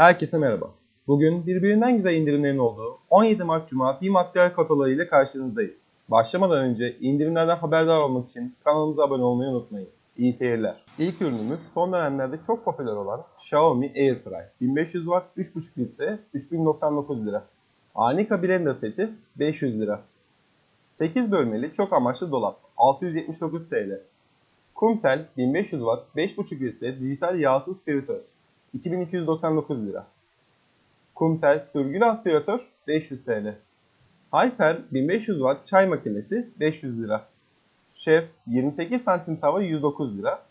Herkese merhaba. Bugün birbirinden güzel indirimlerin olduğu 17 Mart Cuma makyaj kataloğu ile karşınızdayız. Başlamadan önce indirimlerden haberdar olmak için kanalımıza abone olmayı unutmayın. İyi seyirler. İlk ürünümüz son dönemlerde çok popüler olan Xiaomi Airfry. 1500 Watt 3.5 litre 3099 lira. Anika Blender seti 500 lira. 8 bölmeli çok amaçlı dolap 679 TL. Kumtel 1500 Watt 5.5 litre dijital yağsız fritöz 2299 lira. Kumtel sürgülü aspiratör 500 TL. Hyper 1500 Watt çay makinesi 500 lira. Şef 28 santim tava 109 lira.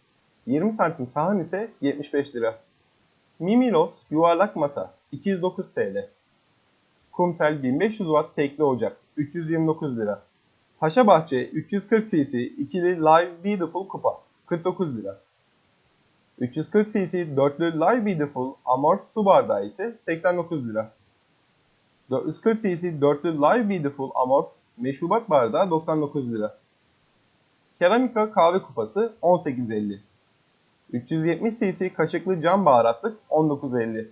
20 santim sahan ise 75 lira. Mimilos yuvarlak masa 209 TL. Kumtel 1500 Watt tekli ocak 329 lira. Paşabahçe 340 cc ikili Live Beautiful kupa 49 lira. 340 cc dörtlü Live Beautiful Amorph su bardağı ise 89 lira. 440 cc dörtlü Live Beautiful Amorph meşrubat bardağı 99 lira. Keramika kahve kupası 18.50. 370 cc kaşıklı cam baharatlık 19.50.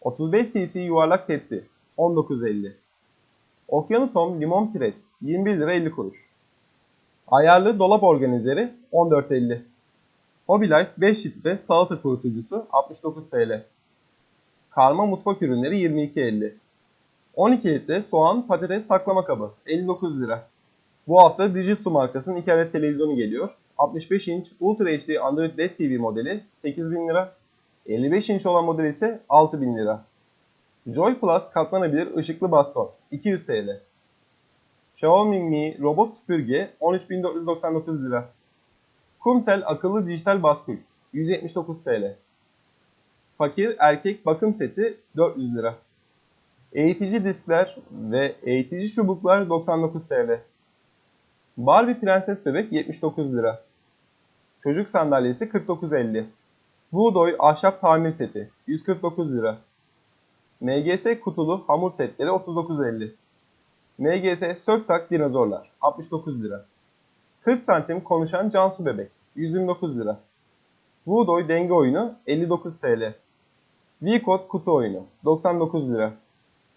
35 cc yuvarlak tepsi 19.50. Okyanusom limon pres 21 lira 50 kuruş. Ayarlı dolap organizeri 14.50. Hobilife 5 litre salata kurutucusu 69 TL. Karma mutfak ürünleri 22.50. 12 litre soğan patates saklama kabı 59 lira. Bu hafta Dijitsu markasının 2 adet televizyonu geliyor. 65 inç Ultra HD Android LED TV modeli 8000 lira. 55 inç olan model ise 6000 lira. Joy Plus katlanabilir ışıklı baston 200 TL. Xiaomi Mi robot süpürge 13499 lira. Kumtel akıllı dijital baskül 179 TL. Fakir erkek bakım seti 400 lira. Eğitici diskler ve eğitici çubuklar 99 TL. Barbie prenses bebek 79 lira. Çocuk sandalyesi 49.50. Buğdoy ahşap tamir seti 149 lira. MGS kutulu hamur setleri 39.50. MGS sök tak dinozorlar 69 lira. 40 santim konuşan Cansu bebek 129 lira. Voodoo denge oyunu 59 TL. V-Code kutu oyunu 99 lira.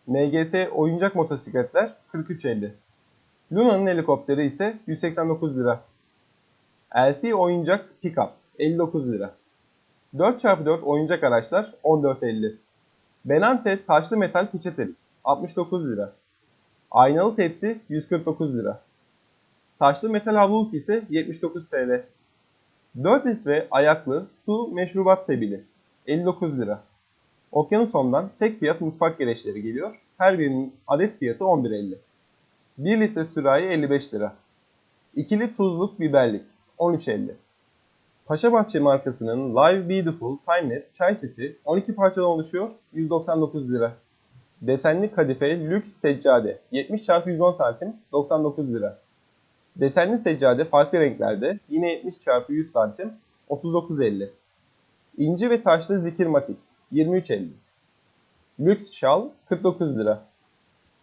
MGS oyuncak motosikletler 43.50. Luna'nın helikopteri ise 189 lira. LC oyuncak pickup 59 lira. 4x4 oyuncak araçlar 14.50. Benante taşlı metal peçetelik 69 lira. Aynalı tepsi 149 lira. Taşlı metal havluluk ise 79 TL. 4 litre ayaklı su meşrubat sebili 59 lira. Okyanusom'dan tek fiyat mutfak gereçleri geliyor. Her birinin adet fiyatı 11.50. 1 litre sürahi 55 lira. İkili tuzluk biberlik 13.50. Paşabahçe markasının Live Beautiful Timeless çay seti 12 parçadan oluşuyor 199 lira. Desenli kadife lüks seccade 70 x 110 cm 99 lira. Desenli seccade farklı renklerde yine 70 x 100 cm 39.50. İnci ve taşlı zikir matik 23.50. Lüks şal 49 lira.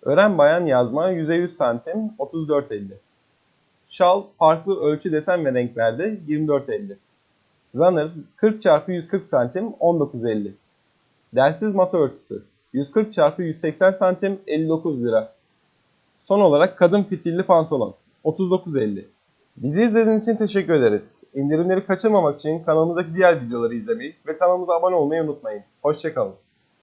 Ören bayan yazma 100'e 100 cm 34.50. Şal farklı ölçü desen ve renklerde 24.50. Runner 40 x 140 cm 19.50. Dersiz masa örtüsü 140 x 180 cm 59 lira. Son olarak kadın fitilli pantolon 39.50. Bizi izlediğiniz için teşekkür ederiz. İndirimleri kaçırmamak için kanalımızdaki diğer videoları izlemeyi ve kanalımıza abone olmayı unutmayın. Hoşçakalın.